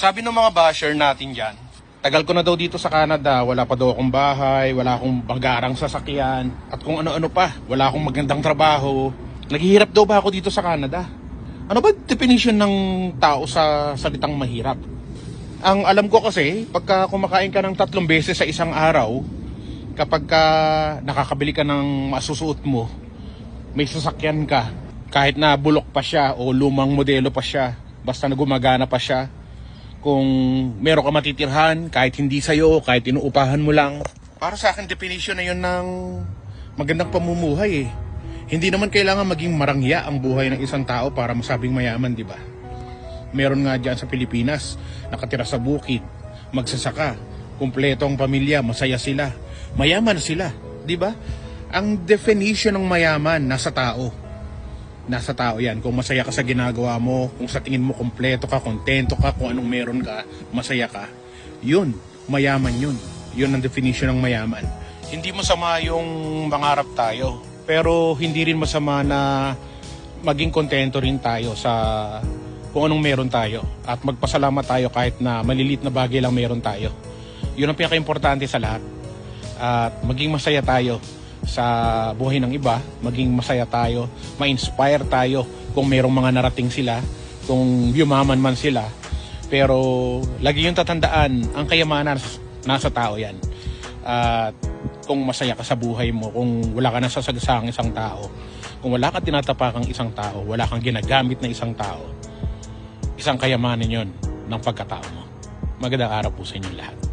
Sabi ng mga basher natin dyan, tagal ko na daw dito sa Canada, wala pa daw akong bahay, wala akong bagarang sasakyan, at kung ano-ano pa, wala akong magandang trabaho. Naghihirap daw ba ako dito sa Canada? Ano ba definition ng tao sa salitang mahirap? Ang alam ko kasi, pagka kumakain ka ng tatlong beses sa isang araw, kapag ka nakakabili ka ng masusuot mo, may sasakyan ka, kahit na bulok pa siya o lumang modelo pa siya, basta na gumagana pa siya, kung meron ka matitirhan, kahit hindi sa'yo, kahit inuupahan mo lang. Para sa akin, definition na yun ng magandang pamumuhay eh. Hindi naman kailangan maging marangya ang buhay ng isang tao para masabing mayaman, di ba? Meron nga dyan sa Pilipinas, nakatira sa bukid, magsasaka, kumpleto ang pamilya, masaya sila, mayaman sila, di ba? Ang definition ng mayaman nasa tao. Nasa tao yan. Kung masaya ka sa ginagawa mo, kung sa tingin mo kumpleto ka, kontento ka, kung anong meron ka, masaya ka, yun, mayaman yun. Yun ang definition ng mayaman. Hindi masama yung mangarap tayo, pero hindi rin masama na maging kontento rin tayo sa kung anong meron tayo at magpasalamat tayo kahit na malilit na bagay lang meron tayo. Yun ang pinaka-importante sa lahat. At maging masaya tayo sa buhay ng iba, maging masaya tayo, ma-inspire tayo kung merong mga narating sila, kung yumaman man sila. Pero lagi yung tatandaan, ang kayamanan nasa tao yan. At kung masaya ka sa buhay mo, kung wala ka nasasagasang isang tao, kung wala ka tinatapakang isang tao, wala kang ginagamit na isang tao, isang kayamanan yon ng pagkatao mo. Magandang araw po sa inyo lahat.